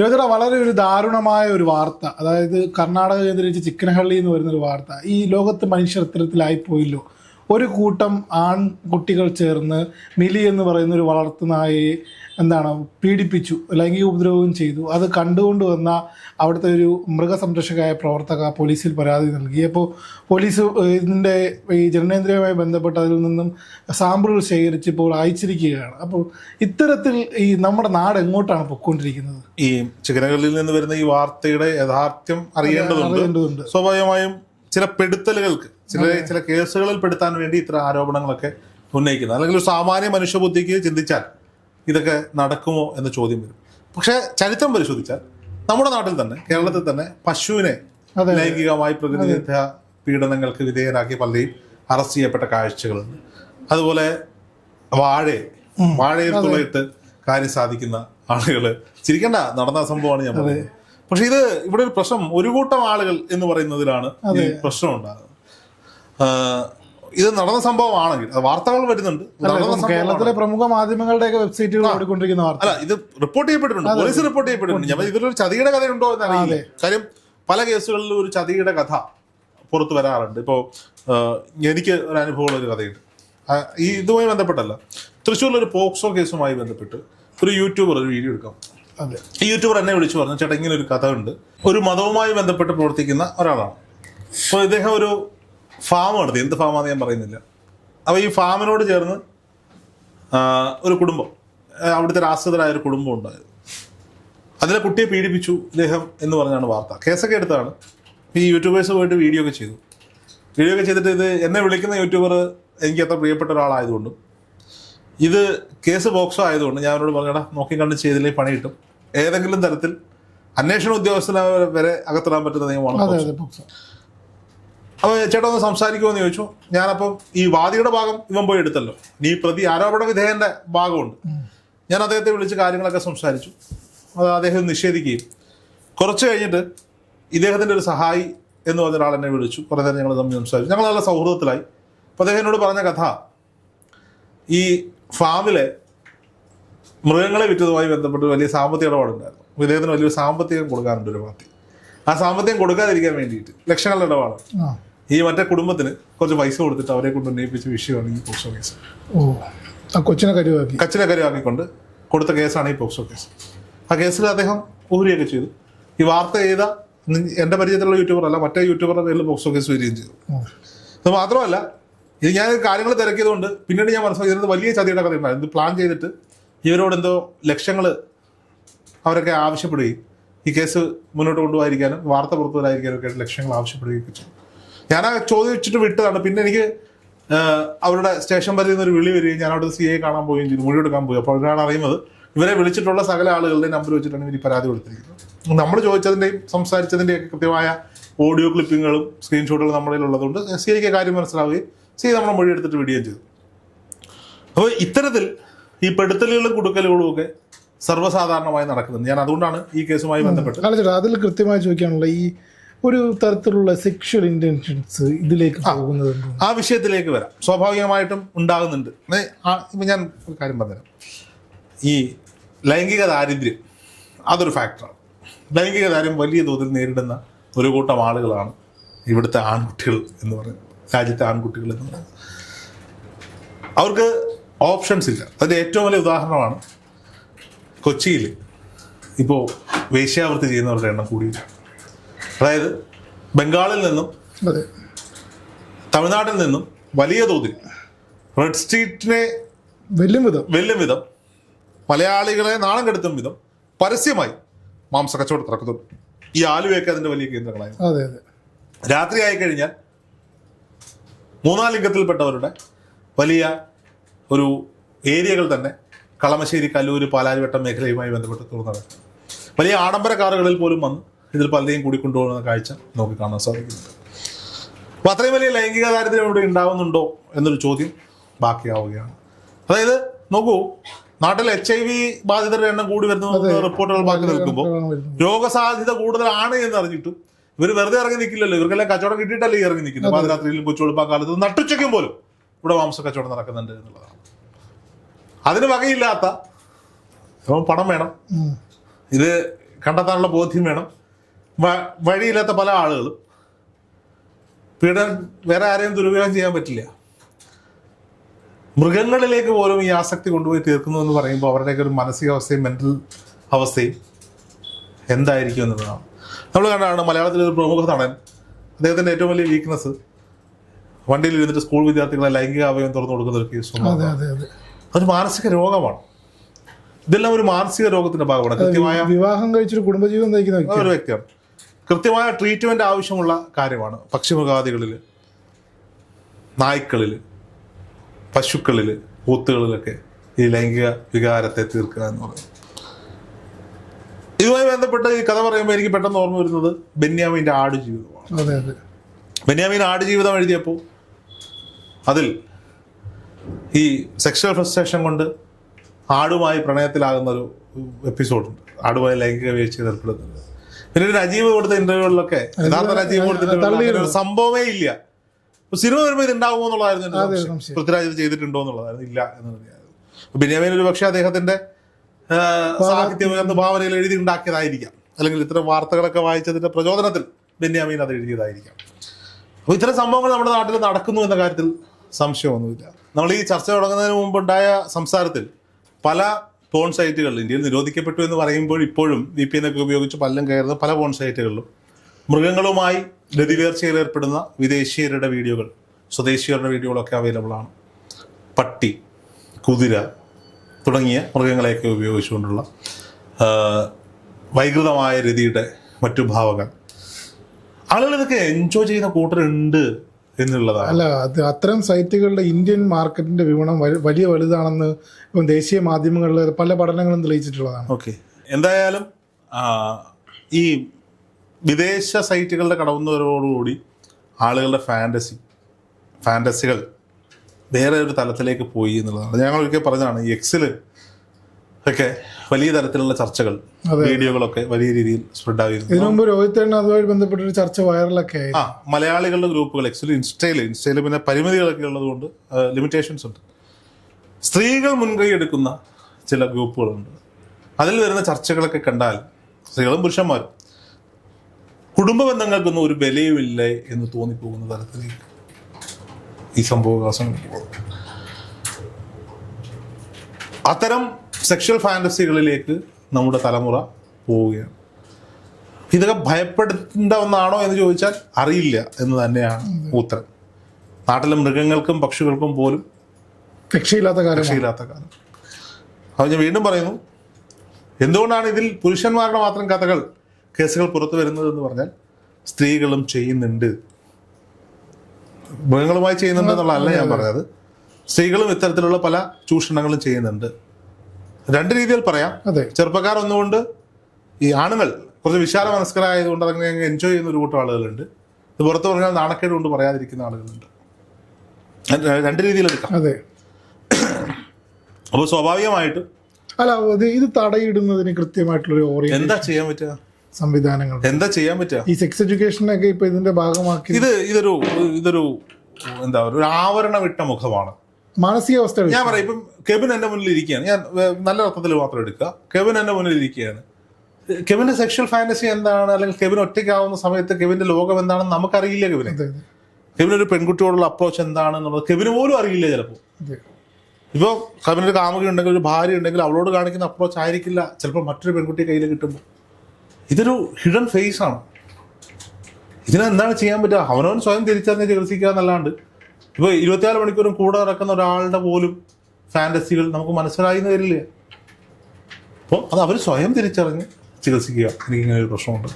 തിരുവനന്തപുരം വളരെ ഒരു ദാരുണമായ ഒരു വാർത്ത. അതായത് കർണാടക കേന്ദ്രീകരിച്ച് ചിക്കനഹള്ളി എന്ന് വരുന്ന ഒരു വാർത്ത. ഈ ലോകത്ത് മനുഷ്യർ ഇത്തരത്തിലായി പോയില്ലോ ഒരു കൂട്ടം ആൺകുട്ടികൾ ചേർന്ന് മിലി എന്ന് പറയുന്ന ഒരു വളർത്തുനായയെ എന്താണ് പീഡിപ്പിച്ചു ലൈംഗിക ഉപദ്രവവും ചെയ്തു. അത് കണ്ടുകൊണ്ട് വന്ന അവിടുത്തെ ഒരു മൃഗസംരക്ഷകയായ പ്രവർത്തക പോലീസിൽ പരാതി നൽകി. അപ്പോൾ പോലീസ് ഇതിന്റെ ഈ ജനനേന്ദ്രിയവുമായി ബന്ധപ്പെട്ട് അതിൽ നിന്നും സാമ്പിളുകൾ ശേഖരിച്ച് ഇപ്പോൾ അയച്ചിരിക്കുകയാണ്. അപ്പോൾ ഇത്തരത്തിൽ ഈ നമ്മുടെ നാട് എങ്ങോട്ടാണ് പൊയ്ക്കൊണ്ടിരിക്കുന്നത്? ഈ ചിക്കനകളിൽ നിന്ന് വരുന്ന ഈ വാർത്തയുടെ യഥാർത്ഥ്യം അറിയേണ്ടതുണ്ട്. അറിയേണ്ടതുണ്ട്. സ്വാഭാവികമായും ചില പെടുത്തലുകൾക്ക് ചില ചില കേസുകളിൽ പെടുത്താൻ വേണ്ടി ഇത്തരം ആരോപണങ്ങളൊക്കെ ഉന്നയിക്കുന്നത്. അല്ലെങ്കിൽ ഒരു സാമാന്യ മനുഷ്യബുദ്ധിക്ക് ചിന്തിച്ചാൽ ഇതൊക്കെ നടക്കുമോ എന്ന ചോദ്യം വരും. പക്ഷേ ചരിത്രം പരിശോധിച്ചാൽ നമ്മുടെ നാട്ടിൽ തന്നെ കേരളത്തിൽ തന്നെ പശുവിനെ ലൈംഗികമായി പ്രതിനിധിത്വ പീഡനങ്ങൾക്ക് വിധേയരാക്കി പലരെയും അറസ്റ്റ് ചെയ്യപ്പെട്ട കാഴ്ചകളുണ്ട്. അതുപോലെ വാഴയെ വാഴയിൽ തുളയിട്ട് കാര്യം സാധിക്കുന്ന ആളുകൾ ചിരിക്കണ്ട നടന്ന സംഭവമാണ് ഞാൻ പറയുന്നത് പക്ഷെ ഇത് ഇവിടെ ഒരു പ്രശ്നം ഒരു കൂട്ടം ആളുകൾ എന്ന് പറയുന്നതിലാണ് ഈ പ്രശ്നം ഉണ്ടാകുന്നത്. ഇത് നടന്ന സംഭവമാണെങ്കിൽ വാർത്തകൾ വരുന്നുണ്ട്. കേരളത്തിലെ പ്രമുഖ മാധ്യമങ്ങളുടെയൊക്കെ വെബ്സൈറ്റുകൾ ഓടിക്കൊണ്ടിരിക്കുന്ന വാർത്ത. അല്ല ഇത് റിപ്പോർട്ട് ചെയ്യപ്പെട്ടിട്ടുണ്ട് പോലീസ് റിപ്പോർട്ട് ചെയ്യപ്പെട്ടിട്ടുണ്ട്. ഞാൻ ഇതിലൊരു ചതിയുടെ കഥയുണ്ടോ എന്ന് അറിയില്ല കാര്യം പല കേസുകളിലും ഒരു ചതിയുടെ കഥ പുറത്തു വരാറുണ്ട്. ഇപ്പോ എനിക്ക് ഒരു അനുഭവമുള്ള ഒരു കഥയുണ്ട് ഈ ഇതുമായി ബന്ധപ്പെട്ടല്ല. തൃശ്ശൂരിൽ ഒരു പോക്സോ കേസുമായി ബന്ധപ്പെട്ട് ഒരു യൂട്യൂബർ ഒരു വീഡിയോ എടുക്കാം. ഈ യൂട്യൂബർ എന്നെ വിളിച്ചു പറഞ്ഞു ചേട്ടാ ഇങ്ങനെ ഒരു കഥ ഉണ്ട് ഒരു മതവുമായി ബന്ധപ്പെട്ട് പ്രവർത്തിക്കുന്ന ഒരാളാണ്. അപ്പോൾ ഇദ്ദേഹം ഒരു ഫാം നടത്തി. എന്ത് ഫാമാണെന്ന് ഞാൻ പറയുന്നില്ല. അപ്പോൾ ഈ ഫാമിനോട് ചേർന്ന് ഒരു കുടുംബം. അവിടുത്തെ ആശ്രിതരായ ഒരു കുടുംബം ഉണ്ടായത്. അതിലെ കുട്ടിയെ പീഡിപ്പിച്ചു ഇദ്ദേഹം എന്ന് പറഞ്ഞാണ് വാർത്ത. കേസൊക്കെ എടുത്താണ്. ഈ യൂട്യൂബേഴ്സ് പോയിട്ട് വീഡിയോ ഒക്കെ ചെയ്തു. വീഡിയോ ഒക്കെ ചെയ്തിട്ട് ഇത് എന്നെ വിളിക്കുന്ന യൂട്യൂബർ എനിക്ക് അത്ര പ്രിയപ്പെട്ട ഒരാളായതുകൊണ്ടും ഇത് കേസ് ബോക്സോ ആയതുകൊണ്ട് ഞാൻ അവരോട് പറഞ്ഞടാ നോക്കി കണ്ട് ചെയ്തില്ലേ പണി കിട്ടും. ഏതെങ്കിലും തരത്തിൽ അന്വേഷണ ഉദ്യോഗസ്ഥനെ വരെ അകത്തിടാൻ പറ്റുന്ന നിയമമാണ് അപ്പോൾ ചേട്ടാ ഒന്ന് സംസാരിക്കുമോ എന്ന് ചോദിച്ചു. ഞാനപ്പം ഈ വാദിയുടെ ഭാഗം ഇവൻ പോയി എടുത്തല്ലോ. നീ പ്രതി ആരോപണ വിധേയന്റെ ഭാഗമുണ്ട്. ഞാൻ അദ്ദേഹത്തെ വിളിച്ച് കാര്യങ്ങളൊക്കെ സംസാരിച്ചു. അത് അദ്ദേഹം നിഷേധിക്കുകയും. കുറച്ച് കഴിഞ്ഞിട്ട് ഇദ്ദേഹത്തിന്റെ ഒരു സഹായി എന്ന് പറഞ്ഞ ഒരാൾ എന്നെ വിളിച്ചു. കുറേ നേരം ഞങ്ങൾ തമ്മിൽ സംസാരിച്ചു. ഞങ്ങൾ നല്ല സൗഹൃദത്തിലായി. അപ്പോൾ അദ്ദേഹം എന്നോട് പറഞ്ഞ കഥ ഈ ഫാമിലെ മൃഗങ്ങളെ വിറ്റതുമായി ബന്ധപ്പെട്ട് വലിയ സാമ്പത്തിക ഇടപാടുണ്ടായിരുന്നു. ഇദ്ദേഹത്തിന് വലിയൊരു സാമ്പത്തികം കൊടുക്കാറുണ്ട് ഒരു പാർട്ടി. ആ സാമ്പത്തികം കൊടുക്കാതിരിക്കാൻ വേണ്ടിയിട്ട് ലക്ഷങ്ങളുടെ ഇടപാടാണ്. ഈ മറ്റേ കുടുംബത്തിന് കുറച്ച് പൈസ കൊടുത്തിട്ട് അവരെ കൊണ്ട് ഉന്നയിപ്പിച്ച വിഷയമാണ് ഈ പോക്സോ കേസ്. കൊച്ചിനെ കരുവാക്കി. കച്ചിനെ കരുവാക്കിക്കൊണ്ട് കൊടുത്ത കേസാണ് ഈ പോക്സോ കേസ്. ആ കേസിൽ അദ്ദേഹം ഊരിയൊക്കെ ചെയ്തു. ഈ വാർത്ത ചെയ്ത എന്റെ എന്റെ പരിചയത്തിലുള്ള യൂട്യൂബർ അല്ല മറ്റേ യൂട്യൂബറുടെ പേരിൽ പോക്സോ കേസ് വരികയും ചെയ്തു. അത് മാത്രമല്ല ഇത് ഞാൻ കാര്യങ്ങൾ തിരക്കിയതുകൊണ്ട് പിന്നീട് ഞാൻ മനസ്സിലാക്കി ഇതിനകത്ത് വലിയ ചതിയുടെ കഥ ഉണ്ടായിരുന്നു ഇത് പ്ലാൻ ചെയ്തിട്ട് ഇവരോട് എന്തോ ലക്ഷ്യങ്ങൾ അവരൊക്കെ ആവശ്യപ്പെടുകയും ഈ കേസ് മുന്നോട്ട് കൊണ്ടുപോകാതിരിക്കാനും വാർത്ത പുറത്തു വരാതിരിക്കാനും ഒക്കെ ആയിട്ട് ലക്ഷങ്ങൾ ആവശ്യപ്പെടുകയും ചെയ്തു. ഞാൻ ആ ചോദിച്ചിട്ട് വിട്ടതാണ്. പിന്നെ എനിക്ക് അവരുടെ സ്റ്റേഷൻ പരിധിയിൽ നിന്ന് ഒരു വിളി വരികയും ഞാൻ അവിടെ സി ഐ കാണാൻ പോവുകയും ചെയ്തു മൊഴി എടുക്കാൻ പോയി അപ്പോൾ അവരാണ് അറിയുന്നത് ഇവരെ വിളിച്ചിട്ടുള്ള സകല ആളുകളുടെ നമ്പർ വെച്ചിട്ടാണ് ഇവർ പരാതി കൊടുത്തിരിക്കുന്നത്. നമ്മൾ ചോദിച്ചതിന്റെയും സംസാരിച്ചതിന്റെയും ഒക്കെ കൃത്യമായ ഓഡിയോ ക്ലിപ്പിങ്ങുകളും സ്ക്രീൻഷോട്ടുകളും നമ്മുടെ ഉള്ളതുകൊണ്ട് സി ഐക്ക് കാര്യം മനസ്സിലാവുകയും സി നമ്മളെ മൊഴി എടുത്തിട്ട് വിടുകയും ചെയ്തു. അപ്പോൾ ഇത്തരത്തിൽ ഈ പെടുത്തലുകളും കൊടുക്കലുകളും ഒക്കെ സർവസാധാരണമായി നടക്കുന്നത്. ഞാൻ അതുകൊണ്ടാണ് ഈ കേസുമായി ബന്ധപ്പെട്ട് അതിൽ കൃത്യമായി ചോദിക്കാനുള്ള ഈ ഒരു തരത്തിലുള്ള സെക്ഷൽ ഇന്റൻഷൻസ് ഇതിലേക്ക് പോകുന്നത് ആ വിഷയത്തിലേക്ക് വരാം. സ്വാഭാവികമായിട്ടും ഉണ്ടാകുന്നുണ്ട്. ഇപ്പം ഞാൻ ഒരു കാര്യം പറഞ്ഞുതരാം. ഈ ലൈംഗിക ദാരിദ്ര്യം അതൊരു ഫാക്ടറാണ് ലൈംഗിക ദാരിദ്ര്യം വലിയ തോതിൽ നേരിടുന്ന ഒരു കൂട്ടം ആളുകളാണ് ഇവിടുത്തെ ആൺകുട്ടികൾ എന്ന് പറയുന്നത്. രാജ്യത്തെ ആൺകുട്ടികൾ എന്ന് പറയുന്നത്. അവർക്ക് ഓപ്ഷൻസ് ഇല്ല. അതിന്റെ ഏറ്റവും വലിയ ഉദാഹരണമാണ് കൊച്ചിയിൽ. ഇപ്പോൾ വേശ്യാവൃത്തി ചെയ്യുന്നവരുടെ എണ്ണം കൂടിയിട്ടാണ് അതായത് ബംഗാളിൽ നിന്നും തമിഴ്നാട്ടിൽ നിന്നും വലിയ തോതിൽ റെഡ് സ്ട്രീറ്റിനെ വലിയ വിധം. വെല്ലും വിധം മലയാളികളെ നാണം കെടുത്തും വിധം പരസ്യമായി മാംസ കച്ചവടം നടക്കുന്നുണ്ട്. ഈ ആലുവയൊക്കെ അതിന്റെ വലിയ കേന്ദ്രങ്ങളായിരുന്നു അതെ അതെ. രാത്രി ആയി കഴിഞ്ഞാൽ മൂന്നാം ലിംഗത്തിൽപ്പെട്ടവരുടെ വലിയ ഒരു ഏരിയകൾ തന്നെ കളമശ്ശേരി കല്ലൂർ പാലാരിവട്ടം മേഖലയുമായി ബന്ധപ്പെട്ട് തുറന്നത് വലിയ ആഡംബര കാറുകളിൽ പോലും വന്ന് ഇതിൽ പലരെയും കൂടിക്കൊണ്ടുപോകുന്ന കാഴ്ച നമുക്ക് കാണാൻ സാധിക്കുന്നുണ്ട് അപ്പോൾ അത്രയും വലിയ ലൈംഗിക ദാരിദ്ര്യം ഇവിടെ ഉണ്ടാവുന്നുണ്ടോ എന്നൊരു ചോദ്യം ബാക്കിയാവുകയാണ്. അതായത് നോക്കൂ നാട്ടിൽ എച്ച് ഐ വി ബാധിതരുടെ എണ്ണം കൂടി വരുന്ന റിപ്പോർട്ടുകൾ ബാക്കി നിൽക്കുമ്പോൾ രോഗസാധ്യത കൂടുതലാണ് എന്ന് അറിഞ്ഞിട്ടും ഇവർ വെറുതെ ഇറങ്ങി നിൽക്കില്ലല്ലോ. ഇവർക്കെല്ലാം കച്ചവടം കിട്ടിയിട്ടല്ലേ ഇറങ്ങി നിൽക്കുന്നത്? പാതിരാത്രിയിലും കൊച്ചുകൊടുപ്പാൻ കാലത്ത്. നട്ടുച്ചയ്ക്കും പോലും ഇവിടെ മാംസ കച്ചവടം നടക്കുന്നുണ്ട് എന്നുള്ളതാണ്. അതിന് വകയില്ലാത്ത ഇപ്പം പണം വേണം. ഇത് കണ്ടെത്താനുള്ള ബോധ്യം വേണം. വഴിയില്ലാത്ത പല ആളുകളും പീഡനം വേറെ ആരെയും ദുരുപയോഗം ചെയ്യാൻ പറ്റില്ല. മൃഗങ്ങളിലേക്ക് പോലും ഈ ആസക്തി കൊണ്ടുപോയി തീർക്കുന്നു എന്ന് പറയുമ്പോൾ അവരുടെയൊക്കെ ഒരു മാനസികാവസ്ഥയും മെന്റൽ അവസ്ഥയും എന്തായിരിക്കും എന്നുള്ളതാണ്. നമ്മൾ കണ്ടാണ് മലയാളത്തിലെ ഒരു പ്രമുഖ നടൻ അദ്ദേഹത്തിന്റെ ഏറ്റവും വലിയ വീക്ക്നെസ് വണ്ടിയിൽ ഇരുന്നിട്ട് സ്കൂൾ വിദ്യാർത്ഥികളെ ലൈംഗിക അവയം തുറന്നു കൊടുക്കുന്ന ഒരു കേസ് അതെ അതെ അതെ. അതൊരു മാനസിക രോഗമാണ്. ഇതെല്ലാം ഒരു മാനസിക രോഗത്തിന്റെ ഭാഗമാണ്. കൃത്യമായ വിവാഹം കഴിച്ചൊരു കുടുംബജീവിതം നയിക്കുന്ന ഒരു വ്യക്തിയാണ്. കൃത്യമായ ട്രീറ്റ്മെന്റ് ആവശ്യമുള്ള കാര്യമാണ്. പക്ഷിമൃഗാദികളിൽ നായ്ക്കളിൽ പശുക്കളിൽ പൂത്തുകളിലൊക്കെ ഈ ലൈംഗിക വികാരത്തെ തീർക്കുക എന്ന് പറയുന്നത്. ഇതുമായി ബന്ധപ്പെട്ട് ഈ കഥ പറയുമ്പോൾ എനിക്ക് പെട്ടെന്ന് ഓർമ്മ വരുന്നത് ബെന്യാമിന്റെ ആടുജീവിതമാണ്. ബെന്യാമിൻ ആടുജീവിതം എഴുതിയപ്പോൾ അതിൽ ഈ സെക്ഷൽ ഫ്രസ്ട്രേഷൻ കൊണ്ട് ആടുമായി പ്രണയത്തിലാകുന്ന ഒരു എപ്പിസോഡുണ്ട് ആടുമായി ലൈംഗിക വീഴ്ചയിൽ ഏർപ്പെടുന്നുണ്ട് പിന്നെ ഒരു അജീവ് കൊടുത്ത ഇന്റർവ്യൂകളിലൊക്കെ യഥാർത്ഥ അജീവ് കൊടുത്ത സംഭവമേ ഇല്ല. സിനിമ വരുമ്പോൾ ഇത് ഉണ്ടാവുമോ എന്നുള്ളതായിരുന്നു. പൃഥ്വിരാജ് ഇത് ചെയ്തിട്ടുണ്ടോ എന്നുള്ളതായിരുന്നു. ഇല്ല എന്നുള്ളതായിരുന്നു ബെന്യാമിൻ ഒരു പക്ഷേ അദ്ദേഹത്തിന്റെ സാഹിത്യം ഭാവനയിൽ എഴുതി ഉണ്ടാക്കിയതായിരിക്കാം. അല്ലെങ്കിൽ ഇത്തരം വാർത്തകളൊക്കെ വായിച്ചതിന്റെ പ്രചോദനത്തിൽ ബെന്യാമീൻ അത് എഴുതിയതായിരിക്കാം. അപ്പോൾ ഇത്തരം സംഭവങ്ങൾ നമ്മുടെ നാട്ടിൽ നടക്കുന്നു എന്ന കാര്യത്തിൽ സംശയമൊന്നുമില്ല. നമ്മൾ ഈ ചർച്ച തുടങ്ങുന്നതിന് മുമ്പുണ്ടായ സംസാരത്തിൽ പല പോൺ സൈറ്റുകൾ ഇന്ത്യയിൽ നിരോധിക്കപ്പെട്ടു എന്ന് പറയുമ്പോൾ ഇപ്പോഴും വി പി എൻ ഒക്കെ ഉപയോഗിച്ച് പലരും കയറുന്ന പല പോൺ സൈറ്റുകളിലും മൃഗങ്ങളുമായി ഗതിവേർച്ചയിൽ ഏർപ്പെടുന്ന വിദേശീയരുടെ വീഡിയോകൾ സ്വദേശീയരുടെ വീഡിയോകളൊക്കെ അവൈലബിൾ ആണ്. പട്ടി കുതിര തുടങ്ങിയ മൃഗങ്ങളെയൊക്കെ ഉപയോഗിച്ചുകൊണ്ടുള്ള വൈകൃതമായ രതിയുടെ മറ്റു ഭാവങ്ങൾ. ആളുകൾ ഇതൊക്കെ എൻജോയ് ചെയ്യുന്ന കൂട്ടരുണ്ട് എന്നുള്ളതാണ് അല്ല അത് അത്തരം സൈറ്റുകളുടെ ഇന്ത്യൻ മാർക്കറ്റിന്റെ വിപണം വലിയ വലുതാണെന്ന് ഇപ്പം ദേശീയ മാധ്യമങ്ങളിൽ പല പഠനങ്ങളും തെളിയിച്ചിട്ടുള്ളതാണ്. ഓക്കെ. എന്തായാലും ഈ വിദേശ സൈറ്റുകളുടെ കടവുന്നവരോടുകൂടി ആളുകളുടെ ഫാന്റസി ഫാന്റസികൾ വേറെ ഒരു തലത്തിലേക്ക് പോയി എന്നുള്ളതാണ്. ഞങ്ങൾ ഒരിക്കൽ പറഞ്ഞതാണ് ഈ എക്സിൽ ഒക്കെ വലിയ തരത്തിലുള്ള ചർച്ചകൾ വീഡിയോകളൊക്കെ വലിയ രീതിയിൽ സ്പ്രെഡ് ആയിരുന്നു. ഇതിനു മുമ്പ് രോഹിത് അതുമായി അതുമായി ബന്ധപ്പെട്ടൊരു ചർച്ച വൈറലൊക്കെ ആ മലയാളികളുടെ ഗ്രൂപ്പുകൾ ആക്ച്വലി ഇൻസ്റ്റയിൽ ഇൻസ്റ്റയിൽ പിന്നെ പരിമിതികളൊക്കെ ഉള്ളതുകൊണ്ട് ലിമിറ്റേഷൻസ് ഉണ്ട്. സ്ത്രീകൾ മുൻകൈ എടുക്കുന്ന ചില ഗ്രൂപ്പുകളുണ്ട്. അതിൽ വരുന്ന ചർച്ചകളൊക്കെ കണ്ടാൽ സ്ത്രീകളും പുരുഷന്മാരും കുടുംബ ബന്ധങ്ങൾക്കൊന്നും ഒരു വിലയുമില്ല എന്ന് തോന്നിപ്പോകുന്ന തരത്തിലേക്ക് ഈ സംഭവവികാസങ്ങൾ പോകും അത്തരം സെക്ഷൽ ഫാന്റസികളിലേക്ക് നമ്മുടെ തലമുറ പോവുകയാണ്. ഇതൊക്കെ ഭയപ്പെടുത്തേണ്ട ഒന്നാണോ എന്ന് ചോദിച്ചാൽ അറിയില്ല എന്ന് തന്നെയാണ് ഉത്തരം. നാട്ടിലെ മൃഗങ്ങൾക്കും പക്ഷികൾക്കും പോലും രക്ഷയില്ലാത്ത കാലം രക്ഷയില്ലാത്ത കാലം. അപ്പോൾ ഞാൻ വീണ്ടും പറയുന്നു എന്തുകൊണ്ടാണ് ഇതിൽ പുരുഷന്മാരുടെ മാത്രം കഥകൾ കേസുകൾ പുറത്തു വരുന്നത് എന്ന് പറഞ്ഞാൽ സ്ത്രീകളും ചെയ്യുന്നുണ്ട്. മൃഗങ്ങളുമായി ചെയ്യുന്നുണ്ട് എന്നുള്ളതല്ല ഞാൻ പറഞ്ഞത്. സ്ത്രീകളും ഇത്തരത്തിലുള്ള പല ചൂഷണങ്ങളും ചെയ്യുന്നുണ്ട്. രണ്ട് രീതിയിൽ പറയാം. അതെ. ചെറുപ്പക്കാർ ഒന്നുകൊണ്ട് ഈ ആണുങ്ങൾ കുറച്ച് വിശാല മനസ്കരായതുകൊണ്ട് അങ്ങനെ അങ്ങ് എൻജോയ് ചെയ്യുന്ന ഒരു കൂട്ടം ആളുകളുണ്ട്. ഇത് പുറത്ത് പറഞ്ഞാൽ നാണക്കേട് കൊണ്ട് പറയാതിരിക്കുന്ന ആളുകളുണ്ട്. രണ്ട് രീതിയിൽ എടുക്കാം. അതെ. അപ്പോൾ സ്വാഭാവികമായിട്ടും അല്ല അത് ഇത് തടയിടുന്നതിന് കൃത്യമായിട്ടുള്ളൊരു ഓറിയൻ എന്താ ചെയ്യാൻ പറ്റുക? സംവിധാനങ്ങൾ. എന്താ ചെയ്യാൻ പറ്റുക? ഈ സെക്സ് എഡ്യൂക്കേഷനൊക്കെ ഇപ്പൊ ഇതിന്റെ ഭാഗമാക്കി ഇത് ഇതൊരു ഇതൊരു എന്താ പറയുക ഒരു ആവരണ വിട്ട മുഖമാണ്. മാനസികാവസ്ഥ ഞാൻ പറയാം ഇപ്പം കെവിൻ എന്റെ മുന്നിൽ ഇരിക്കുകയാണ്. ഞാൻ നല്ല അർത്ഥത്തിൽ മാത്രം എടുക്കുക. കെവിൻ എന്റെ മുന്നിൽ ഇരിക്കുകയാണ്. കെവിന്റെ സെക്ഷൽ ഫാന്റസി എന്താണ്? അല്ലെങ്കിൽ കെവിൻ ഒറ്റയ്ക്കാവുന്ന സമയത്ത് കെവിന്റെ ലോകം എന്താണെന്ന് നമുക്കറിയില്ല കെവിനെ. കെവിൻ ഒരു പെൺകുട്ടിയോടുള്ള അപ്രോച്ച് എന്താണെന്നുള്ളത് കെവിന് പോലും അറിയില്ല ചിലപ്പോൾ. ഇപ്പോൾ കവിനൊരു കാമുകി ഉണ്ടെങ്കിൽ ഒരു ഭാര്യ ഉണ്ടെങ്കിൽ അവളോട് കാണിക്കുന്ന അപ്രോച്ച് ആയിരിക്കില്ല. ചിലപ്പോൾ മറ്റൊരു പെൺകുട്ടി കയ്യിൽ കിട്ടുമ്പോൾ. ഇതൊരു ഹിഡൻ ഫേസ് ആണ്. ഇതിനെന്താണ് ചെയ്യാൻ പറ്റുക? അവനവൻ സ്വയം തിരിച്ചറിഞ്ഞ് ചികിത്സിക്കുക എന്നല്ലാണ്ട്. ഇപ്പോൾ ഇരുപത്തിനാല് മണിക്കൂറും കൂടെ നടക്കുന്ന ഒരാളുടെ പോലും ഫാന്റസികൾ നമുക്ക് മനസ്സിലായി എന്ന് വരില്ല. അപ്പോൾ അത് അവർ സ്വയം തിരിച്ചറിഞ്ഞ് ചികിത്സിക്കുക. എനിക്ക് ഇങ്ങനെ ഒരു പ്രശ്നമുണ്ട്.